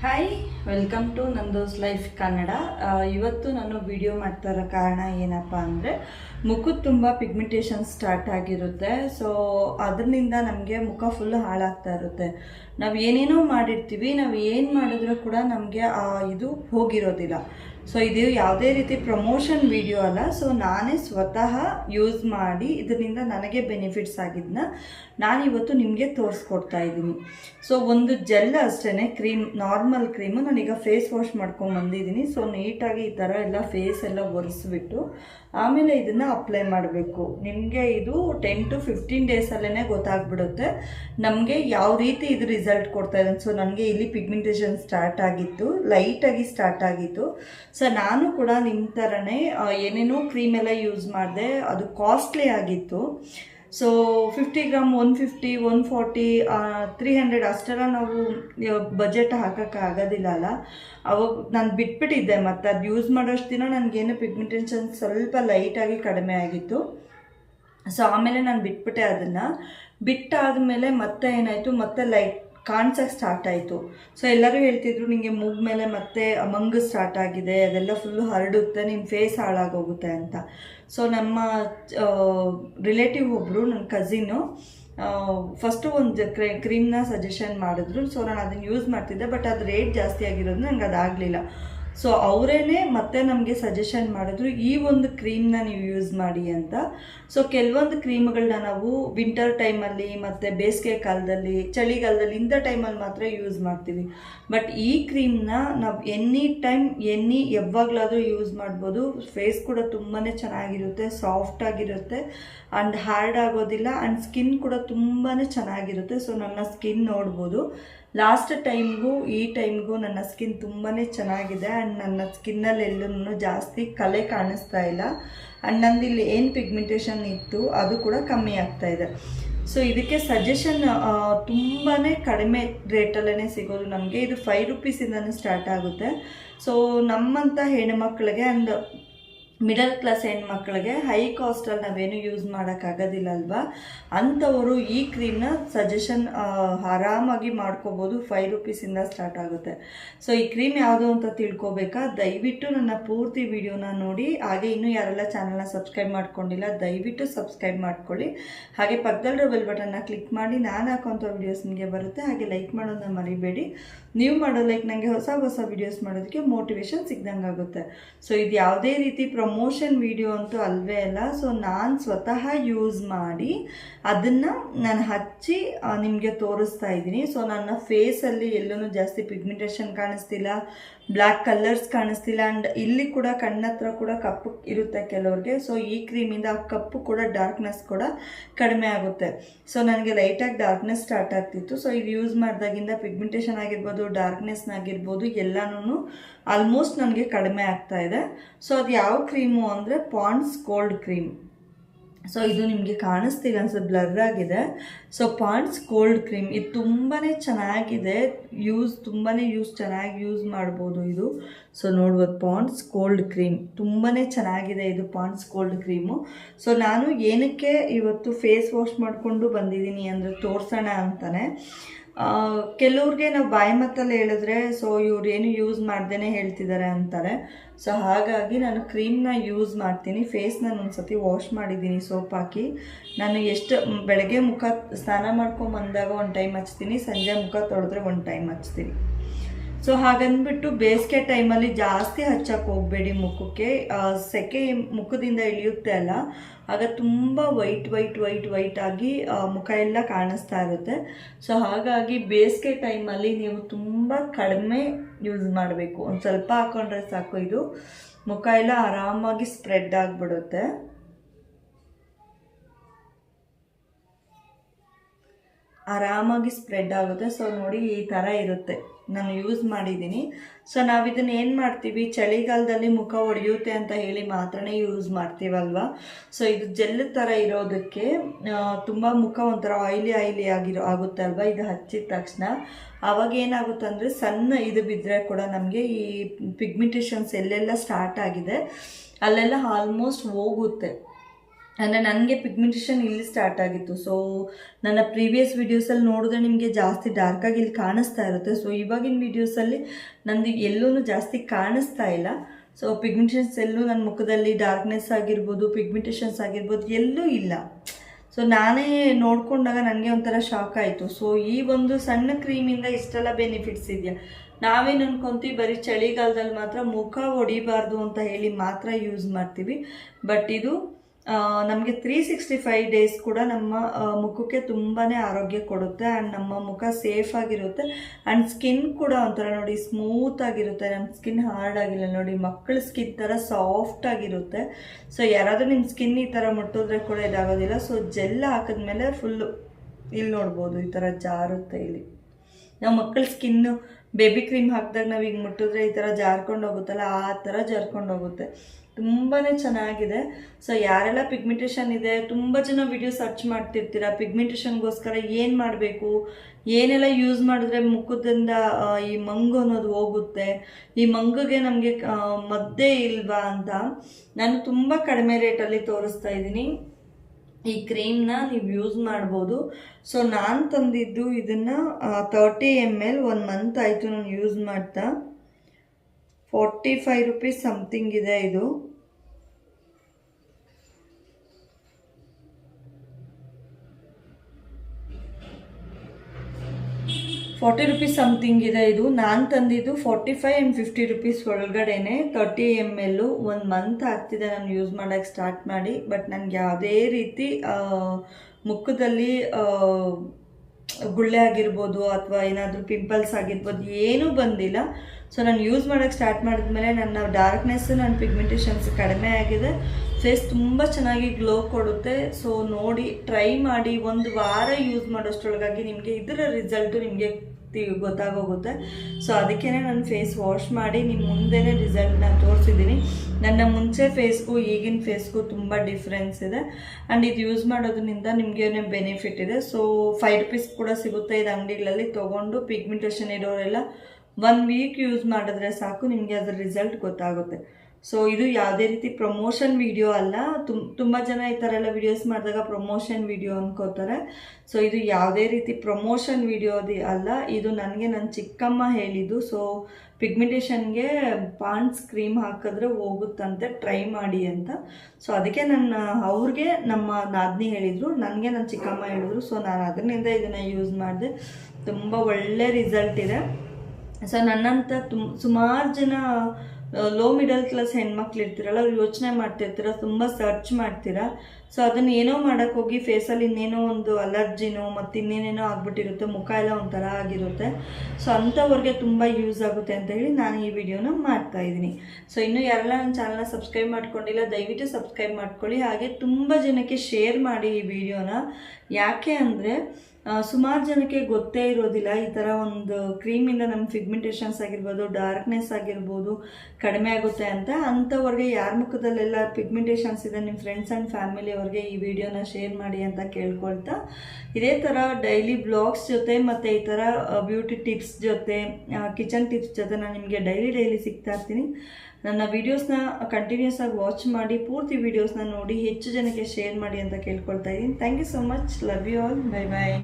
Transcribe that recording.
Hi welcome to Nandos life Kannada ಇವತ್ತು ನಾನು video ಮಾಡ್ತಾ ಇರೋ ಕಾರಣ ಏನಪ್ಪ ಅಂದರೆ, ಮುಖದ ತುಂಬ ಪಿಗ್ಮೆಂಟೇಷನ್ ಸ್ಟಾರ್ಟ್ ಆಗಿರುತ್ತೆ. ಸೊ ಅದರಿಂದ ನಮಗೆ ಮುಖ ಫುಲ್ ಹಾಳಾಗ್ತಾ ಇರುತ್ತೆ. ನಾವು ಏನೇನೋ ಮಾಡಿರ್ತೀವಿ, ನಾವು ಏನು ಮಾಡಿದ್ರೂ ಕೂಡ ನಮಗೆ ಇದು ಹೋಗಿರೋದಿಲ್ಲ. ಸೊ ಇದು ಯಾವುದೇ ರೀತಿ ಪ್ರಮೋಷನ್ ವಿಡಿಯೋ ಅಲ್ಲ. ಸೊ ನಾನೇ ಸ್ವತಃ ಯೂಸ್ ಮಾಡಿ ಇದರಿಂದ ನನಗೆ ಬೆನಿಫಿಟ್ಸ್ ಆಗಿದ್ದನ್ನ ನಾನಿವತ್ತು ನಿಮಗೆ ತೋರಿಸ್ಕೊಡ್ತಾ ಇದ್ದೀನಿ. ಸೊ ಒಂದು ಜೆಲ್ ಅಷ್ಟೇ ಕ್ರೀಮ್ ನಾರ್ಮಲ್ ಕ್ರೀಮು ನಾನೀಗ ಫೇಸ್ ವಾಶ್ ಮಾಡ್ಕೊಂಡು ಬಂದಿದ್ದೀನಿ. ಸೊ ನೀಟಾಗಿ ಈ ಥರ ಎಲ್ಲ ಫೇಸ್ ಎಲ್ಲ ಒರೆಸ್ಬಿಟ್ಟು ಆಮೇಲೆ ಇದನ್ನು ಅಪ್ಲೈ ಮಾಡಬೇಕು. ನಿಮಗೆ ಇದು ಟೆನ್ ಟು ಫಿಫ್ಟೀನ್ ಡೇಸಲ್ಲೇ ಗೊತ್ತಾಗ್ಬಿಡುತ್ತೆ. ನಮಗೆ ಯಾವ ರೀತಿ ಇದು ರಿಸಲ್ಟ್ ಕೊಡ್ತಾ ಇದೆ ಸೊ ನನಗೆ ಇಲ್ಲಿ ಪಿಗ್ಮೆಂಟೇಷನ್ ಸ್ಟಾರ್ಟ್ ಆಗಿತ್ತು ಲೈಟಾಗಿ ಸ್ಟಾರ್ಟ್ ಆಗಿತ್ತು. ಸೊ ನಾನು ಕೂಡ ನಿಮ್ಮ ಥರನೇ ಏನೇನೋ ಕ್ರೀಮ್ ಎಲ್ಲ ಯೂಸ್ ಮಾಡಿದೆ. ಅದು ಕಾಸ್ಟ್ಲಿ ಆಗಿತ್ತು. So fifty gram one fifty one forty three hundred ಅಷ್ಟೆಲ್ಲ ನಾವು ಬಜೆಟ್ ಹಾಕೋಕ್ಕೆ ಆಗೋದಿಲ್ಲ ಅಲ್ಲ. ಅವಾಗ ನಾನು ಬಿಟ್ಬಿಟ್ಟಿದ್ದೆ ಮತ್ತು. ಅದು ಯೂಸ್ ಮಾಡೋಷ್ಟು ದಿನ ನನಗೇನು ಪಿಗ್ಮೆಂಟೇಷನ್ ಸ್ವಲ್ಪ ಲೈಟಾಗಿ ಕಡಿಮೆ ಆಗಿತ್ತು. ಸೊ ಆಮೇಲೆ ನಾನು ಬಿಟ್ಬಿಟ್ಟೆ ಅದನ್ನು. ಬಿಟ್ಟಾದಮೇಲೆ ಮತ್ತೆ ಏನಾಯಿತು? ಮತ್ತೆ ಲೈಟ್ ಕಾಣಿಸೋಕೆ ಸ್ಟಾರ್ಟ್ ಆಯಿತು. ಸೊ ಎಲ್ಲರೂ ಹೇಳ್ತಿದ್ರು ನಿಮಗೆ ಮೂಗ್ ಮೇಲೆ ಮತ್ತೆ ಅಮಂಗ್ ಸ್ಟಾರ್ಟ್ ಆಗಿದೆ. ಅದೆಲ್ಲ ಫುಲ್ಲು ಹರಡುತ್ತೆ. ನಿಮ್ಮ ಫೇಸ್ ಹಾಳಾಗೋಗುತ್ತೆ ಅಂತ. ಸೊ ನಮ್ಮ ರಿಲೇಟಿವ್ ಒಬ್ಬರು ನನ್ನ ಕಸಿನ್ನು ಫಸ್ಟು ಒಂದು ಕ್ರೇ ಕ್ರೀಮ್ನ ಸಜೆಷನ್ ಮಾಡಿದ್ರು. ಸೊ ನಾನು ಅದನ್ನು ಯೂಸ್ ಮಾಡ್ತಿದ್ದೆ ಬಟ್ ಅದು ರೇಟ್ ಜಾಸ್ತಿ ಆಗಿರೋದು ನನಗೆ ಅದಾಗಲಿಲ್ಲ ಸೊ ಅವರೇನೆ ಮತ್ತೆ ನಮಗೆ ಸಜೆಷನ್ ಮಾಡಿದ್ರು, ಈ ಒಂದು ಕ್ರೀಮ್ನ ನೀವು ಯೂಸ್ ಮಾಡಿ ಅಂತ. ಸೊ ಕೆಲವೊಂದು ಕ್ರೀಮ್ಗಳನ್ನ ನಾವು ವಿಂಟರ್ ಟೈಮಲ್ಲಿ ಮತ್ತು ಬೇಸಿಗೆ ಕಾಲದಲ್ಲಿ, ಚಳಿಗಾಲದಲ್ಲಿ ಇಂಥ ಟೈಮಲ್ಲಿ ಮಾತ್ರ ಯೂಸ್ ಮಾಡ್ತೀವಿ. ಬಟ್ ಈ ಕ್ರೀಮ್ನ ನಾವು ಎನಿ ಟೈಮ್ ಎನಿ ಯಾವಾಗಲಾದರೂ ಯೂಸ್ ಮಾಡ್ಬೋದು. ಫೇಸ್ ಕೂಡ ತುಂಬಾ ಚೆನ್ನಾಗಿರುತ್ತೆ ಸಾಫ್ಟ್ ಆಗಿರುತ್ತೆ ಆ್ಯಂಡ್ ಹಾರ್ಡ್ ಆಗೋದಿಲ್ಲ ಆ್ಯಂಡ್ ಸ್ಕಿನ್ ಕೂಡ ತುಂಬಾ ಚೆನ್ನಾಗಿರುತ್ತೆ. ಸೊ ನನ್ನ ಸ್ಕಿನ್ ನೋಡ್ಬೋದು. ಲಾಸ್ಟ್ ಟೈಮ್ಗೂ ಈ ಟೈಮ್ಗೂ ನನ್ನ ಸ್ಕಿನ್ ತುಂಬಾ ಚೆನ್ನಾಗಿದೆ ಆ್ಯಂಡ್ ನನ್ನ ಸ್ಕಿನ್ನಲ್ಲಿ ಎಲ್ಲೂ ಜಾಸ್ತಿ ಕಲೆ ಕಾಣಿಸ್ತಾ ಇಲ್ಲ. ಆ್ಯಂಡ್ ನಂದು ಇಲ್ಲಿ ಏನು ಪಿಗ್ಮೆಂಟೇಷನ್ ಇತ್ತು ಅದು ಕೂಡ ಕಮ್ಮಿ ಆಗ್ತಾ ಇದೆ. ಸೊ ಇದಕ್ಕೆ ಸಜೆಷನ್ ತುಂಬಾ ಕಡಿಮೆ ರೇಟಲ್ಲೇ ಸಿಗೋದು ನಮಗೆ. ಇದು ಫೈವ್ ರುಪೀಸಿಂದನೇ ಸ್ಟಾರ್ಟ್ ಆಗುತ್ತೆ. ಸೊ ನಮ್ಮಂಥ ಹೆಣ್ಮಕ್ಳಿಗೆ ಆ್ಯಂಡ್ ಮಿಡಲ್ ಕ್ಲಾಸ್ ಹೆಣ್ಮಕ್ಳಿಗೆ ಹೈ ಕಾಸ್ಟಲ್ಲಿ ನಾವೇನು ಯೂಸ್ ಮಾಡೋಕ್ಕಾಗೋದಿಲ್ಲ ಅಲ್ವಾ? ಅಂಥವರು ಈ ಕ್ರೀಮ್ನ ಸಜೆಷನ್ ಆರಾಮಾಗಿ ಮಾಡ್ಕೋಬೋದು ಫೈವ್ ರುಪೀಸಿಂದ ಸ್ಟಾರ್ಟ್ ಆಗುತ್ತೆ. ಸೊ ಈ ಕ್ರೀಮ್ ಯಾವುದು ಅಂತ ತಿಳ್ಕೊಬೇಕಾ? ದಯವಿಟ್ಟು ನನ್ನ ಪೂರ್ತಿ ವಿಡಿಯೋನ ನೋಡಿ. ಹಾಗೆ ಇನ್ನೂ ಯಾರೆಲ್ಲ ಚಾನಲ್ನ ಸಬ್ಸ್ಕ್ರೈಬ್ ಮಾಡ್ಕೊಂಡಿಲ್ಲ, ದಯವಿಟ್ಟು ಸಬ್ಸ್ಕ್ರೈಬ್ ಮಾಡ್ಕೊಳ್ಳಿ. ಹಾಗೆ ಪಕ್ಕದಲ್ಲಿರೋ ಬೆಲ್ ಬಟನ್ನ ಕ್ಲಿಕ್ ಮಾಡಿ. ನಾನು ಹಾಕೋಂಥ ವಿಡಿಯೋಸ್ ನಿಮಗೆ ಬರುತ್ತೆ. ಹಾಗೆ ಲೈಕ್ ಮಾಡೋದನ್ನ ಮರಿಬೇಡಿ. ನೀವು ಮಾಡೋ ಲೈಕ್ ನನಗೆ ಹೊಸ ಹೊಸ ವಿಡಿಯೋಸ್ ಮಾಡೋದಕ್ಕೆ ಮೋಟಿವೇಶನ್ ಸಿಗ್ದಂಗೆ ಆಗುತ್ತೆ ಸೊ ಇದು ಯಾವುದೇ ರೀತಿ ಪ್ರಮೋಷನ್ ವಿಡಿಯೋ ಅಂತೂ ಅಲ್ವೇ ಅಲ್ಲ. ಸೊ ನಾನು ಸ್ವತಃ ಯೂಸ್ ಮಾಡಿ ಅದನ್ನು ನಾನು ಹಚ್ಚಿ ನಿಮಗೆ ತೋರಿಸ್ತಾ ಇದ್ದೀನಿ. ಸೊ ನನ್ನ ಫೇಸಲ್ಲಿ ಎಲ್ಲೂ ಜಾಸ್ತಿ ಪಿಗ್ಮೆಂಟೇಷನ್ ಕಾಣಿಸ್ತಿಲ್ಲ ಬ್ಲ್ಯಾಕ್ ಕಲರ್ಸ್ ಕಾಣಿಸ್ತಿಲ್ಲ ಆ್ಯಂಡ್ ಇಲ್ಲಿ ಕೂಡ ಕಣ್ಣತ್ರ ಕೂಡ ಕಪ್ಪು ಇರುತ್ತೆ ಕೆಲವ್ರಿಗೆ. ಸೊ ಈ ಕ್ರೀಮಿಂದ ಆ ಕಪ್ಪು ಕೂಡ ಡಾರ್ಕ್ನೆಸ್ ಕೂಡ ಕಡಿಮೆ ಆಗುತ್ತೆ. ಸೊ ನನಗೆ ಲೈಟಾಗಿ ಡಾರ್ಕ್ನೆಸ್ ಸ್ಟಾರ್ಟ್ ಆಗ್ತಿತ್ತು. ಸೊ ಇದು ಯೂಸ್ ಮಾಡಿದಾಗಿಂದ ಪಿಗ್ಮೆಂಟೇಷನ್ ಆಗಿರ್ಬೋದು ಡಾರ್ಕ್ನೆಸ್ನಾಗಿರ್ಬೋದು ಎಲ್ಲನೂ ಆಲ್ಮೋಸ್ಟ್ ನನಗೆ ಕಡಿಮೆ ಆಗ್ತಾ ಇದೆ. ಸೊ ಅದು ಯಾವ ಕ್ರೀಮು ಅಂದರೆ ಪಾಂಡ್ಸ್ ಕೋಲ್ಡ್ ಕ್ರೀಮ್. ಸೊ ಇದು ನಿಮಗೆ ಕಾಣಿಸ್ತಿಲ್ಲ ಅನ್ಸೋದು ಬ್ಲರ್ ಆಗಿದೆ. ಸೊ ಪಾಂಡ್ಸ್ ಕೋಲ್ಡ್ ಕ್ರೀಮ್, ಇದು ತುಂಬಾ ಚೆನ್ನಾಗಿದೆ. ಯೂಸ್ ತುಂಬಾ ಯೂಸ್ ಚೆನ್ನಾಗಿ ಯೂಸ್ ಮಾಡ್ಬೋದು ಇದು. ಸೊ ನೋಡ್ಬೋದು, ಪಾಂಡ್ಸ್ ಕೋಲ್ಡ್ ಕ್ರೀಮ್ ತುಂಬಾ ಚೆನ್ನಾಗಿದೆ ಇದು ಪಾಂಡ್ಸ್ ಕೋಲ್ಡ್ ಕ್ರೀಮು. ಸೊ ನಾನು ಏನಕ್ಕೆ ಇವತ್ತು ಫೇಸ್ ವಾಶ್ ಮಾಡಿಕೊಂಡು ಬಂದಿದ್ದೀನಿ ಅಂದರೆ ತೋರಿಸೋಣ ಅಂತಲೇ ಕೆಲವ್ರಿಗೆ ನಾವು ಬಾಯಿ ಮತ್ತಲ್ಲಿ ಹೇಳಿದ್ರೆ ಸೊ ಇವ್ರು ಏನು ಯೂಸ್ ಮಾಡ್ದೇ ಹೇಳ್ತಿದ್ದಾರೆ ಅಂತಾರೆ. ಸೊ ಹಾಗಾಗಿ ನಾನು ಕ್ರೀಮ್ನ ಯೂಸ್ ಮಾಡ್ತೀನಿ. ಫೇಸ್ ನಾನು ಒಂದ್ಸತಿ ವಾಶ್ ಮಾಡಿದ್ದೀನಿ ಸೋಪ್ ಹಾಕಿ. ನಾನು ಎಷ್ಟು, ಬೆಳಗ್ಗೆ ಮುಖ ಸ್ನಾನ ಮಾಡ್ಕೊಂಡು ಬಂದಾಗ ಒಂದು ಟೈಮ್ ಹಚ್ತೀನಿ, ಸಂಜೆ ಮುಖ ತೊಳೆದ್ರೆ ಒಂದು ಟೈಮ್ ಹಚ್ತೀನಿ. ಸೊ ಹಾಗಂದ್ಬಿಟ್ಟು ಬೇಸಿಗೆ ಟೈಮಲ್ಲಿ ಜಾಸ್ತಿ ಹಚ್ಚಕ್ಕೆ ಹೋಗಬೇಡಿ ಮುಖಕ್ಕೆ. ಸೆಕೆ ಮುಖದಿಂದ ಇಳಿಯುತ್ತೆ ಅಲ್ಲ? ಆಗ ತುಂಬ ವೈಟ್ ವೈಟ್ ವೈಟ್ ವೈಟ್ ಆಗಿ ಮುಖ ಎಲ್ಲ ಕಾಣಿಸ್ತಾ ಇರುತ್ತೆ. ಸೊ ಹಾಗಾಗಿ ಬೇಸಿಗೆ ಟೈಮಲ್ಲಿ ನೀವು ತುಂಬ ಕಡಿಮೆ ಯೂಸ್ ಮಾಡಬೇಕು. ಒಂದು ಸ್ವಲ್ಪ ಹಾಕೊಂಡ್ರೆ ಸಾಕು ಇದು. ಮುಖ ಎಲ್ಲ ಆರಾಮಾಗಿ ಸ್ಪ್ರೆಡ್ ಆಗಿಬಿಡುತ್ತೆ. ಆರಾಮಾಗಿ ಸ್ಪ್ರೆಡ್ ಆಗುತ್ತೆ. ಸೊ ನೋಡಿ ಈ ಥರ ಇರುತ್ತೆ. ನಾನು ಯೂಸ್ ಮಾಡಿದ್ದೀನಿ. ಸೊ ನಾವು ಇದನ್ನು ಏನು ಮಾಡ್ತೀವಿ? ಚಳಿಗಾಲದಲ್ಲಿ ಮುಖ ಒಡೆಯುತ್ತೆ ಅಂತ ಹೇಳಿ ಮಾತ್ರ ಯೂಸ್ ಮಾಡ್ತೀವಲ್ವ? ಸೊ ಇದು ಜೆಲ್ ಥರ ಇರೋದಕ್ಕೆ ತುಂಬ ಮುಖ ಒಂಥರ ಆಯಿಲಿ ಆಯಿಲಿ ಆಗಿರೋ, ಆಗುತ್ತೆ ಅಲ್ವಾ? ಇದು ಹಚ್ಚಿದ ತಕ್ಷಣ. ಆವಾಗ ಏನಾಗುತ್ತೆ ಅಂದರೆ, ಸಣ್ಣ ಇದು ಬಿದ್ದರೆ ಕೂಡ ನಮಗೆ ಈ ಪಿಗ್ಮೆಂಟೇಷನ್ಸ್ ಎಲ್ಲೆಲ್ಲ ಸ್ಟಾರ್ಟ್ ಆಗಿದೆ. ಅಲ್ಲೆಲ್ಲ ಆಲ್ಮೋಸ್ಟ್ ಹೋಗುತ್ತೆ. ಅಂದರೆ ನನಗೆ ಪಿಗ್ಮೆಂಟೇಷನ್ ಇಲ್ಲಿ ಸ್ಟಾರ್ಟ್ ಆಗಿತ್ತು. ಸೊ ನನ್ನ ಪ್ರೀವಿಯಸ್ ವೀಡಿಯೋಸಲ್ಲಿ ನೋಡಿದ್ರೆ ನಿಮಗೆ ಜಾಸ್ತಿ ಡಾರ್ಕಾಗಿ ಇಲ್ಲಿ ಕಾಣಿಸ್ತಾ ಇರುತ್ತೆ. ಸೊ ಇವಾಗಿನ ವೀಡಿಯೋಸಲ್ಲಿ ನಂದು ಎಲ್ಲೂ ಜಾಸ್ತಿ ಕಾಣಿಸ್ತಾ ಇಲ್ಲ. ಸೊ ಪಿಗ್ಮೆಂಟೇಷನ್ಸ್ ಎಲ್ಲೂ ನನ್ನ ಮುಖದಲ್ಲಿ ಡಾರ್ಕ್ನೆಸ್ ಆಗಿರ್ಬೋದು ಪಿಗ್ಮೆಂಟೇಷನ್ಸ್ ಆಗಿರ್ಬೋದು ಎಲ್ಲೂ ಇಲ್ಲ. ಸೊ ನಾನೇ ನೋಡಿಕೊಂಡಾಗ ನನಗೆ ಒಂಥರ ಶಾಕ್ ಆಯಿತು. ಸೊ ಈ ಒಂದು ಸಣ್ಣ ಕ್ರೀಮಿಂದ ಇಷ್ಟೆಲ್ಲ ಬೆನಿಫಿಟ್ಸ್ ಇದೆಯಾ? ನಾವೇನು ಅನ್ಕೊಂತೀವಿ, ಬರೀ ಚಳಿಗಾಲದಲ್ಲಿ ಮಾತ್ರ ಮುಖ ಹೊಡಿಬಾರ್ದು ಅಂತ ಹೇಳಿ ಮಾತ್ರ ಯೂಸ್ ಮಾಡ್ತೀವಿ. ಬಟ್ ಇದು ನಮಗೆ ತ್ರೀ ಸಿಕ್ಸ್ಟಿ ಫೈವ್ ಡೇಸ್ ಕೂಡ ನಮ್ಮ ಮುಖಕ್ಕೆ ತುಂಬಾ ಆರೋಗ್ಯ ಕೊಡುತ್ತೆ ಆ್ಯಂಡ್ ನಮ್ಮ ಮುಖ ಸೇಫ್ ಆಗಿರುತ್ತೆ. ಆ್ಯಂಡ್ ಸ್ಕಿನ್ ಕೂಡ ಒಂಥರ ನೋಡಿ ಸ್ಮೂತ್ ಆಗಿರುತ್ತೆ. ನಮ್ಮ ಸ್ಕಿನ್ ಹಾರ್ಡ್ ಆಗಿಲ್ಲ ನೋಡಿ ಮಕ್ಕಳ ಸ್ಕಿನ್ ಥರ ಸಾಫ್ಟ್ ಆಗಿರುತ್ತೆ. ಸೊ ಯಾರಾದರೂ ನಿಮ್ಮ ಸ್ಕಿನ್ ಈ ಥರ ಮುಟ್ಟಿದ್ರೆ ಕೂಡ ಇದಾಗೋದಿಲ್ಲ. ಸೊ ಜೆಲ್ ಹಾಕಿದ್ಮೇಲೆ ಫುಲ್ಲು ಇಲ್ಲಿ ನೋಡ್ಬೋದು, ಈ ಥರ ಜಾರುತ್ತೆ ಇಲ್ಲಿ. ನಾವು ಮಕ್ಕಳ ಸ್ಕಿನ್ನು ಬೇಬಿ ಕ್ರೀಮ್ ಹಾಕಿದಾಗ ನಾವು ಈಗ ಮುಟ್ಟಿದ್ರೆ ಈ ಥರ ಜಾರ್ಕೊಂಡು ಹೋಗುತ್ತಲ್ಲ, ಆ ಥರ ಜಾರ್ಕೊಂಡು ಹೋಗುತ್ತೆ. ತುಂಬಾ ಚೆನ್ನಾಗಿದೆ. ಸೊ ಯಾರೆಲ್ಲ ಪಿಗ್ಮೆಂಟೇಷನ್ ಇದೆ, ತುಂಬ ಜನ ವಿಡಿಯೋ ಸರ್ಚ್ ಮಾಡ್ತಿರ್ತೀರ? ಪಿಗ್ಮೆಂಟೇಷನ್ಗೋಸ್ಕರ ಏನು ಮಾಡಬೇಕು? ಏನೆಲ್ಲ ಯೂಸ್ ಮಾಡಿದ್ರೆ ಮುಖದಿಂದ ಈ ಮಂಗು ಅನ್ನೋದು ಹೋಗುತ್ತೆ? ಈ ಮಂಗುಗೆ ನಮಗೆ ಮದ್ದೇ ಇಲ್ವಾ ಅಂತ ನಾನು ತುಂಬ ಕಡಿಮೆ ರೇಟಲ್ಲಿ ತೋರಿಸ್ತಾ ಇದ್ದೀನಿ. ಈ ಕ್ರೀಮ್ನ ನೀವು ಯೂಸ್ ಮಾಡ್ಬೋದು. ಸೊ ನಾನು ತಂದಿದ್ದು ಇದನ್ನು thirty M L one month ಆಯಿತು ನಾನು ಯೂಸ್ ಮಾಡ್ತಾ. ಫೋರ್ಟಿ ಫೈವ್ ರುಪೀಸ್ ಸಮಥಿಂಗ್ ಇದೆ ಇದು. ಫೋರ್ಟಿ ರುಪೀಸ್ ಸಮಥಿಂಗ್ ಇದೆ ಇದು. ನಾನು ತಂದಿದ್ದು forty five and fifty rupees ಒಳಗಡೆನೆ. ತರ್ಟಿ ಎಂ ಎಲ್ಲು ಒಂದು ಮಂತ್ ಆಗ್ತಿದೆ ನಾನು ಯೂಸ್ ಮಾಡೋಕ್ಕೆ ಸ್ಟಾರ್ಟ್ ಮಾಡಿ. ಬಟ್ ನನಗೆ ಯಾವುದೇ ರೀತಿ ಮುಖದಲ್ಲಿ ಗುಳ್ಳೆ ಆಗಿರ್ಬೋದು ಅಥವಾ ಏನಾದರೂ ಪಿಂಪಲ್ಸ್ ಆಗಿರ್ಬೋದು ಏನೂ ಬಂದಿಲ್ಲ. ಸೊ ನಾನು ಯೂಸ್ ಮಾಡೋಕ್ಕೆ ಸ್ಟಾರ್ಟ್ ಮಾಡಿದ್ಮೇಲೆ ನನ್ನ ಡಾರ್ಕ್ನೆಸ್ ನನ್ನ ಪಿಗ್ಮೆಂಟೇಷನ್ಸ್ ಕಡಿಮೆ ಆಗಿದೆ. ಫೇಸ್ ತುಂಬ ಚೆನ್ನಾಗಿ ಗ್ಲೋ ಕೊಡುತ್ತೆ. ಸೊ ನೋಡಿ ಟ್ರೈ ಮಾಡಿ, ಒಂದು ವಾರ ಯೂಸ್ ಮಾಡೋಷ್ಟರೊಳಗಾಗಿ ನಿಮಗೆ ಇದರ ರಿಸಲ್ಟು ನಿಮಗೆ ಗೊತ್ತಾಗೋಗುತ್ತೆ. ಸೊ ಅದಕ್ಕೇ ನಾನು ಫೇಸ್ ವಾಶ್ ಮಾಡಿ ನಿಮ್ಮ ಮುಂದೆನೇ ರಿಸಲ್ಟ್ನ ತೋರಿಸಿದ್ದೀನಿ. ನನ್ನ ಮುಂಚೆ ಫೇಸ್ಗೂ ಈಗಿನ ಫೇಸ್ಗೂ ತುಂಬ ಡಿಫ್ರೆನ್ಸ್ ಇದೆ. ಆ್ಯಂಡ್ ಇದು ಯೂಸ್ ಮಾಡೋದ್ರಿಂದ ನಿಮಗೆ ಬೆನಿಫಿಟ್ ಇದೆ. ಸೊ ಫೈವ್ ರುಪೀಸ್ ಕೂಡ ಸಿಗುತ್ತೆ ಇದು ಅಂಗಡಿಗಳಲ್ಲಿ ತೊಗೊಂಡು ಪಿಗ್ಮೆಂಟೇಷನ್ ಇರೋರೆಲ್ಲ ಒನ್ ವೀಕ್ ಯೂಸ್ ಮಾಡಿದ್ರೆ ಸಾಕು, ನಿಮಗೆ ಅದರ ರಿಸಲ್ಟ್ ಗೊತ್ತಾಗುತ್ತೆ. ಸೊ ಇದು ಯಾವುದೇ ರೀತಿ ಪ್ರಮೋಷನ್ ವಿಡಿಯೋ ಅಲ್ಲ. ತುಂಬ ತುಂಬ ಜನ ಈ ಥರ ಎಲ್ಲ ವಿಡಿಯೋಸ್ ಮಾಡಿದಾಗ ಪ್ರಮೋಷನ್ ವಿಡಿಯೋ ಅನ್ಕೋತಾರೆ. ಸೊ ಇದು ಯಾವುದೇ ರೀತಿ ಪ್ರಮೋಷನ್ ವಿಡಿಯೋ ಅಲ್ಲ. ಇದು ನನಗೆ ನನ್ನ ಚಿಕ್ಕಮ್ಮ ಹೇಳಿದ್ದು. ಸೊ ಪಿಗ್ಮೆಂಟೇಷನ್ಗೆ ಪಾಂಡ್ಸ್ ಕ್ರೀಮ್ ಹಾಕಿದ್ರೆ ಹೋಗುತ್ತಂತೆ ಟ್ರೈ ಮಾಡಿ ಅಂತ. ಸೊ ಅದಕ್ಕೆ ನನ್ನ, ಅವ್ರಿಗೆ ನಮ್ಮ ನಾದಿನಿ ಹೇಳಿದರು. ನನಗೆ ನನ್ನ ಚಿಕ್ಕಮ್ಮ ಹೇಳಿದ್ರು. ಸೊ ನಾನು ಅದರಿಂದ ಇದನ್ನು ಯೂಸ್ ಮಾಡಿದೆ. ತುಂಬ ಒಳ್ಳೆ ರಿಸಲ್ಟ್ ಇದೆ. ಸೊ ನನ್ನಂತ ತುಮ್, ಸುಮಾರು ಜನ ಲೋ ಮಿಡಲ್ ಕ್ಲಾಸ್ ಹೆಣ್ಮಕ್ಳು ಇರ್ತೀರಲ್ಲ, ಅವ್ರು ಯೋಚನೆ ಮಾಡ್ತಿರ್ತೀರ, ತುಂಬ ಸರ್ಚ್ ಮಾಡ್ತೀರಾ. ಸೊ ಅದನ್ನ ಏನೋ ಮಾಡೋಕ್ಕೆ ಹೋಗಿ ಫೇಸಲ್ಲಿ ಇನ್ನೇನೋ ಒಂದು ಅಲರ್ಜಿನೋ ಮತ್ತು ಇನ್ನೇನೇನೋ ಆಗ್ಬಿಟ್ಟಿರುತ್ತೆ, ಮುಖ ಎಲ್ಲ ಒಂಥರ ಆಗಿರುತ್ತೆ. ಸೊ ಅಂಥವ್ರಿಗೆ ತುಂಬ ಯೂಸ್ ಆಗುತ್ತೆ ಅಂತ ಹೇಳಿ ನಾನು ಈ ವಿಡಿಯೋನ ಮಾಡ್ತಾ ಇದ್ದೀನಿ. ಸೊ ಇನ್ನೂ ಯಾರೆಲ್ಲ ನನ್ನ ಚಾನಲ್ನ ಸಬ್ಸ್ಕ್ರೈಬ್ ಮಾಡ್ಕೊಂಡಿಲ್ಲ, ದಯವಿಟ್ಟು ಸಬ್ಸ್ಕ್ರೈಬ್ ಮಾಡ್ಕೊಳ್ಳಿ. ಹಾಗೆ ತುಂಬ ಜನಕ್ಕೆ ಶೇರ್ ಮಾಡಿ ಈ ವಿಡಿಯೋನ. ಯಾಕೆ ಅಂದರೆ ಸುಮಾರು ಜನಕ್ಕೆ ಗೊತ್ತೇ ಇರೋದಿಲ್ಲ. ಈ ಥರ ಒಂದು ಕ್ರೀಮಿಂದ ನಮ್ಮ ಪಿಗ್ಮೆಂಟೇಷನ್ಸ್ ಆಗಿರ್ಬೋದು ಡಾರ್ಕ್ನೆಸ್ ಆಗಿರ್ಬೋದು ಕಡಿಮೆ ಆಗುತ್ತೆ ಅಂತ. ಅಂಥವ್ರಿಗೆ ಯಾರ ಮುಖದಲ್ಲೆಲ್ಲ ಪಿಗ್ಮೆಂಟೇಷನ್ಸ್ ಇದೆ ನಿಮ್ಮ ಫ್ರೆಂಡ್ಸ್ ಆ್ಯಂಡ್ ಫ್ಯಾಮಿಲಿ ಅವ್ರಿಗೆ ಈ ವಿಡಿಯೋನ ಶೇರ್ ಮಾಡಿ ಅಂತ ಕೇಳ್ಕೊಳ್ತಾ. ಇದೇ ಥರ ಡೈಲಿ ಬ್ಲಾಗ್ಸ್ ಜೊತೆ ಮತ್ತು ಈ ಥರ ಬ್ಯೂಟಿ ಟಿಪ್ಸ್ ಜೊತೆ ಕಿಚನ್ ಟಿಪ್ಸ್ ಜೊತೆ ನಾನು ನಿಮಗೆ ಡೈಲಿ ಡೈಲಿ ಸಿಗ್ತಾ ಇರ್ತೀನಿ. ನನ್ನ ವೀಡಿಯೋಸ್ನ ಕಂಟಿನ್ಯೂಸ್ ಆಗಿ ವಾಚ್ ಮಾಡಿ, ಪೂರ್ತಿ ವೀಡಿಯೋಸ್ನ ನೋಡಿ, ಹೆಚ್ಚು ಜನಕ್ಕೆ ಶೇರ್ ಮಾಡಿ ಅಂತ ಕೇಳ್ಕೊಳ್ತಾ ಇದ್ದೀನಿ. Thank you so much love you all bye bye